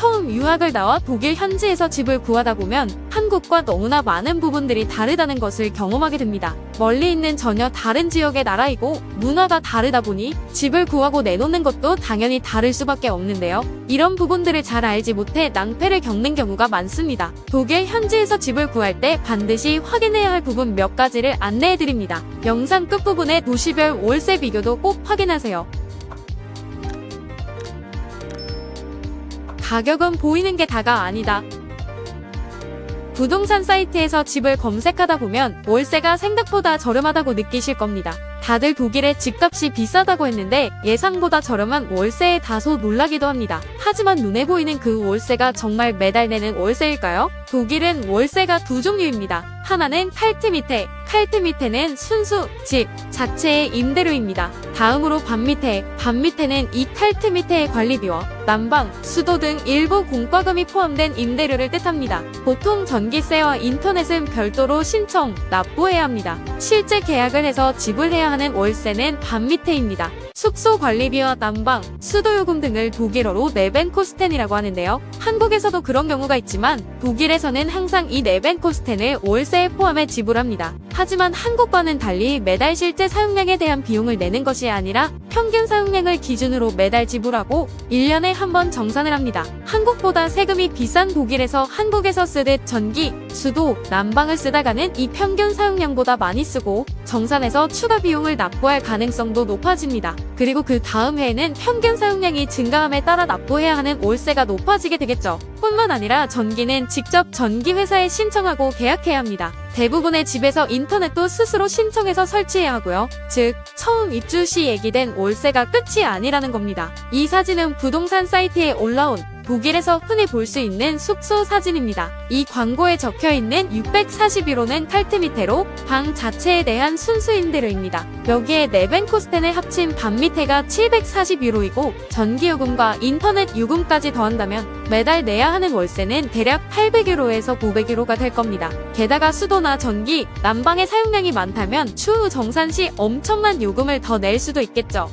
처음 유학을 나와 독일 현지에서 집을 구하다 보면 한국과 너무나 많은 부분들이 다르다는 것을 경험하게 됩니다. 멀리 있는 전혀 다른 지역의 나라이고 문화가 다르다 보니 집을 구하고 내놓는 것도 당연히 다를 수밖에 없는데요. 이런 부분들을 잘 알지 못해 낭패를 겪는 경우가 많습니다. 독일 현지에서 집을 구할 때 반드시 확인해야 할 부분 몇 가지를 안내해 드립니다. 영상 끝부분에 도시별 월세 비교도 꼭 확인하세요. 가격은 보이는 게 다가 아니다. 부동산 사이트에서 집을 검색하다 보면 월세가 생각보다 저렴하다고 느끼실 겁니다. 다들 독일의 집값이 비싸다고 했는데 예상보다 저렴한 월세에 다소 놀라기도 합니다. 하지만 눈에 보이는 그 월세가 정말 매달 내는 월세일까요? 독일은 월세가 두 종류입니다. 하나는 칼트미테, 칼트미테는 순수 집 자체의 임대료입니다. 다음으로 반미테, 반미테는 이 칼트미테의 관리비와 난방, 수도 등 일부 공과금이 포함된 임대료를 뜻합니다. 보통 전기세와 인터넷은 별도로 신청, 납부해야 합니다. 실제 계약을 해서 지불해야 하는 월세는 반미테입니다. 숙소 관리비와 난방, 수도요금 등을 독일어로 네벤코스텐이라고 하는데요. 한국에서도 그런 경우가 있지만 독일에서는 항상 이 네벤코스텐을 월세에 포함해 지불합니다. 하지만 한국과는 달리 매달 실제 사용량에 대한 비용을 내는 것이 아니라 평균 사용량을 기준으로 매달 지불하고 1년에 한 번 정산을 합니다. 한국보다 세금이 비싼 독일에서 한국에서 쓰듯 전기, 수도, 난방을 쓰다가는 이 평균 사용량보다 많이 쓰고 정산해서 추가 비용을 납부할 가능성도 높아집니다. 그리고 그 다음 해에는 평균 사용량이 증가함에 따라 납부해야 하는 월세가 높아지게 되겠죠. 뿐만 아니라 전기는 직접 전기회사에 신청하고 계약해야 합니다. 대부분의 집에서 인터넷도 스스로 신청해서 설치해야 하고요. 즉, 처음 입주 시 얘기된 월세가 끝이 아니라는 겁니다. 이 사진은 부동산 사이트에 올라온 독일에서 흔히 볼 수 있는 숙소 사진입니다. 이 광고에 적혀 있는 641호는 칼트미테로 방 자체에 대한 순수 임대료입니다. 여기에 네벤코스텐을 합친 반미테가 741호이고 전기요금과 인터넷 요금까지 더한다면 매달 내야 하는 월세는 대략 800유로에서 900유로가 될 겁니다. 게다가 수도나 전기, 난방의 사용량이 많다면 추후 정산 시 엄청난 요금을 더 낼 수도 있겠죠.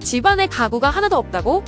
집안에 가구가 하나도 없다고?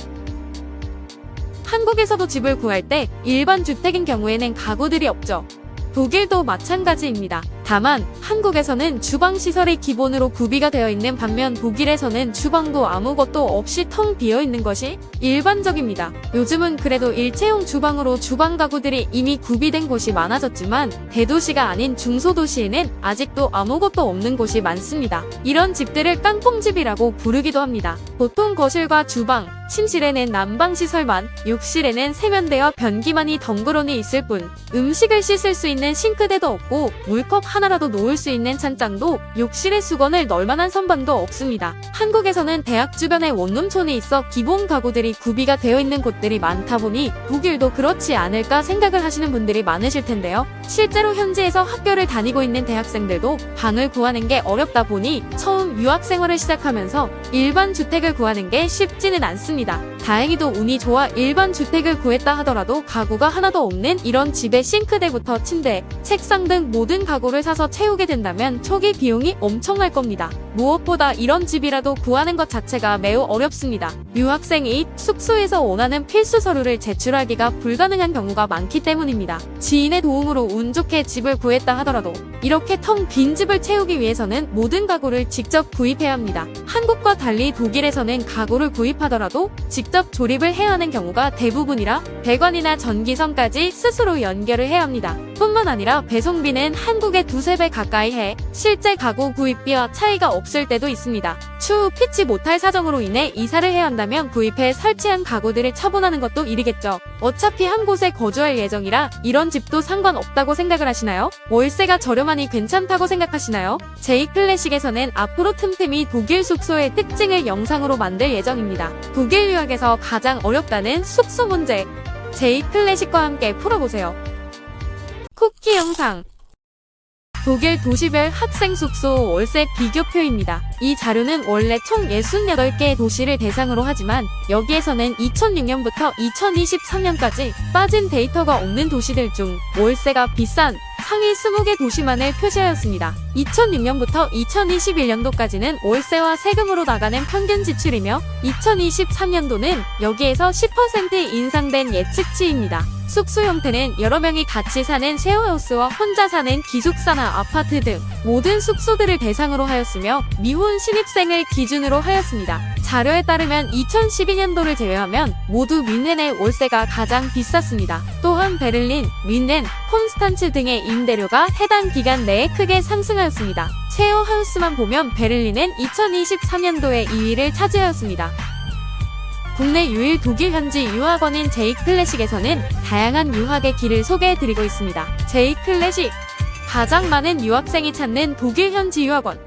한국에서도 집을 구할 때 일반 주택인 경우에는 가구들이 없죠. 독일도 마찬가지입니다. 다만 한국에서는 주방 시설이 기본으로 구비가 되어 있는 반면 독일에서는 주방도 아무것도 없이 텅 비어 있는 것이 일반적입니다. 요즘은 그래도 일체형 주방으로 주방 가구들이 이미 구비된 곳이 많아졌지만 대도시가 아닌 중소도시에는 아직도 아무것도 없는 곳이 많습니다. 이런 집들을 깡통집이라고 부르기도 합니다. 보통 거실과 주방, 침실에는 난방 시설만, 욕실에는 세면대와 변기만이 덩그러니 있을 뿐 음식을 씻을 수 있는 싱크대도 없고 물컵 하나라도 놓을 수 있는 찬장도 욕실에 수건을 넣을 만한 선반도 없습니다. 한국에서는 대학 주변에 원룸촌이 있어 기본 가구들이 구비가 되어 있는 곳들이 많다 보니 독일도 그렇지 않을까 생각을 하시는 분들이 많으실 텐데요. 실제로 현지에서 학교를 다니고 있는 대학생들도 방을 구하는 게 어렵다 보니 처음 유학 생활을 시작하면서 일반 주택을 구하는 게 쉽지는 않습니다. 다행히도 운이 좋아 일반 주택을 구했다 하더라도 가구가 하나도 없는 이런 집에 싱크대부터 침대, 책상 등 모든 가구를 사서 채우게 된다면 초기 비용이 엄청날 겁니다. 무엇보다 이런 집이라도 구하는 것 자체가 매우 어렵습니다. 유학생이 숙소에서 원하는 필수 서류를 제출하기가 불가능한 경우가 많기 때문입니다. 지인의 도움으로 운 좋게 집을 구했다 하더라도 이렇게 텅 빈 집을 채우기 위해서는 모든 가구를 직접 구입해야 합니다. 한국과 달리 독일에서는 가구를 구입하더라도 직접 조립을 해야 하는 경우가 대부분이라 배관이나 전기선까지 스스로 연결을 해야 합니다. 뿐만 아니라 배송비는 한국의 두세 배 가까이 해 실제 가구 구입비와 차이가 없을 때도 있습니다. 추후 피치 못할 사정으로 인해 이사를 해야 한다면 구입해 설치한 가구들을 처분하는 것도 일이겠죠. 어차피 한 곳에 거주할 예정이라 이런 집도 상관없다고 생각을 하시나요? 월세가 저렴하니 괜찮다고 생각하시나요? 제이 클래식에서는 앞으로 틈틈이 독일 숙소의 특징을 영상으로 만들 예정입니다. 독일 유학에서 가장 어렵다는 숙소 문제. 제이 클래식과 함께 풀어보세요. 쿠키 영상 독일 도시별 학생 숙소 월세 비교표입니다. 이 자료는 원래 총 68개의 도시를 대상으로 하지만 여기에서는 2006년부터 2023년까지 빠진 데이터가 없는 도시들 중 월세가 비싼 상위 20개 도시만을 표시하였습니다. 2006년부터 2021년도까지는 월세와 세금으로 나가는 평균 지출이며 2023년도는 여기에서 10% 인상된 예측치입니다. 숙소 형태는 여러 명이 같이 사는 쉐어하우스와 혼자 사는 기숙사나 아파트 등 모든 숙소들을 대상으로 하였으며 미혼 신입생을 기준으로 하였습니다. 자료에 따르면 2012년도를 제외하면 모두 뮌헨의 월세가 가장 비쌌습니다. 또한 베를린, 뮌헨, 콘스탄츠 등의 임대료가 해당 기간 내에 크게 상승하였습니다. 쉐어하우스만 보면 베를린은 2023년도에 2위를 차지하였습니다. 국내 유일 독일 현지 유학원인 제이 클래식에서는 다양한 유학의 길을 소개해드리고 있습니다. 제이 클래식 가장 많은 유학생이 찾는 독일 현지 유학원